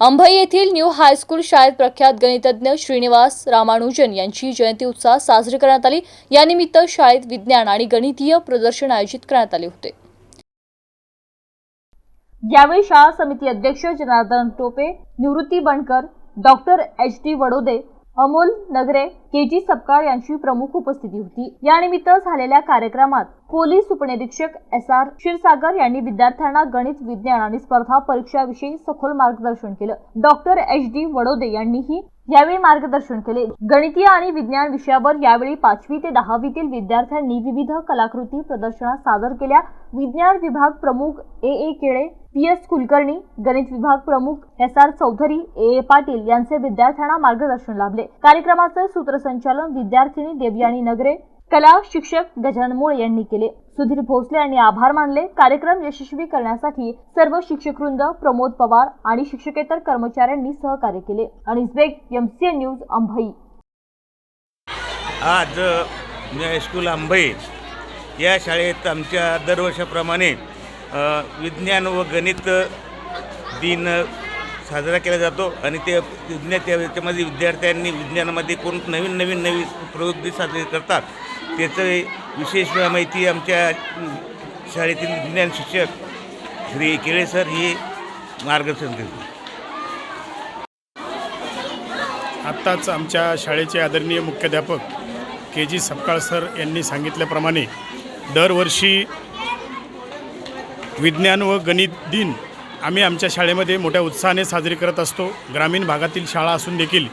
अंभई येथील new high school शाळेत प्रख्यात गणितज्ञ श्रीनिवास रामानुजन यांची जयंती उत्साहात साजरी करण्यात आली. यानिमित्त शाळेत विज्ञान आणि गणितीय प्रदर्शन आयोजित करण्यात आले होते. यावेळी शाळा समिती अध्यक्ष Janardan Tope Nivrutti Bankar doctor H D Vadode Amol Nagare K G Sapkal यांची प्रमुख उपस्थिती होती. यानिमित्त झालेल्या कार्यक्रमात पोलीस उपनिरीक्षक एस आर क्षीरसागर यांनी विद्यार्थ्यांना गणित विज्ञान आणि स्पर्धा परीक्षाविषयी सखोल मार्गदर्शन केलं. डॉक्टर एच डी वडोदे यांनीही यावेळी मार्गदर्शन केले. गणितीय आणि विज्ञान विषयावर यावेळी पाचवी ते दहावीतील विद्यार्थ्यांनी विविध कलाकृती प्रदर्शनात सादर केल्या. विज्ञान विभाग प्रमुख A A Kele P S Kulkarni गणित विभाग प्रमुख S R Chaudhari A A Patil यांचे विद्यार्थ्यांना मार्गदर्शन लाभले. कार्यक्रमाचे सूत्रसंचालन विद्यार्थिनी देवयानी नगरे कला शिक्षक गजानन मोळे यांनी केले. सुधीर भोसले यांनी आभार मानले. कार्यक्रम यशस्वी करण्यासाठी सर्व शिक्षकवृंद प्रमोद पवार आणि शिक्षकेतर कर्मचाऱ्यांनी सहकार्य केले. आणि बेग एमसीएन न्यूज अंभई आज हायस्कूल अंबई. या शाळेत आमच्या दरवर्षाप्रमाणे विज्ञान व गणित दिन साजरा केला जातो आणि ते विज्ञान त्या त्याच्यामध्ये विद्यार्थ्यांनी विज्ञानामध्ये कोण नवीन नवीन नवीन प्रवृत्ती साजरी करतात. त्याचं विशेष माहिती आमच्या शाळेतील विज्ञान शिक्षक श्री केळे सर हे मार्गदर्शन करतात आत्ताच आमच्या शाळेचे आदरणीय मुख्याध्यापक के जी सपकाळ सर यांनी सांगितल्याप्रमाणे दरवर्षी विज्ञान व गणित दिन. आम्ही आमच्या शाळेमध्ये मोठ्या उत्साहाने साजरी करत असतो. ग्रामीण भागातील शाळा असून देखील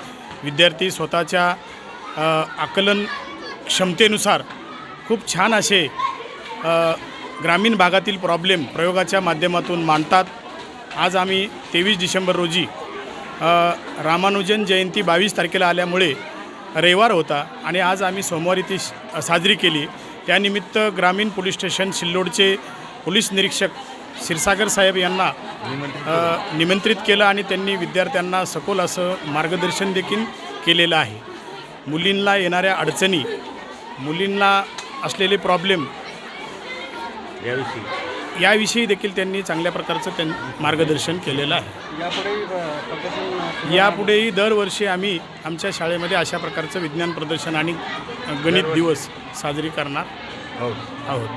विद्यार्थी स्वतःच्या आकलन क्षमतेनुसार खूप छान असे ग्रामीण भागातील प्रॉब्लेम प्रयोगाच्या माध्यमातून मांडतात. आज आम्ही तेवीस डिसेंबर रोजी रामानुजन जयंती बावीस तारखेला आल्यामुळे रविवार होता आणि आज आम्ही सोमवारी ती साजरी केली. त्यानिमित्त ग्रामीण पोलीस स्टेशन सिल्लोडचे पोलीस निरीक्षक क्षीरसागर साहेब यांना निमंत्रित केलं आणि त्यांनी विद्यार्थ्यांना सखोल असं मार्गदर्शन देखील केलेलं आहे. मुलींना येणाऱ्या अडचणी मुलींना असलेले प्रॉब्लेम याविषयी. याविषयी देखील त्यांनी चांगल्या प्रकारचं त्यां मार्गदर्शन केलेलं आहे. यापुढेही दरवर्षी आम्ही आमच्या शाळेमध्ये अशा प्रकारचं विज्ञान प्रदर्शन आणि गणित दिवस साजरी करणार हो. आहोत.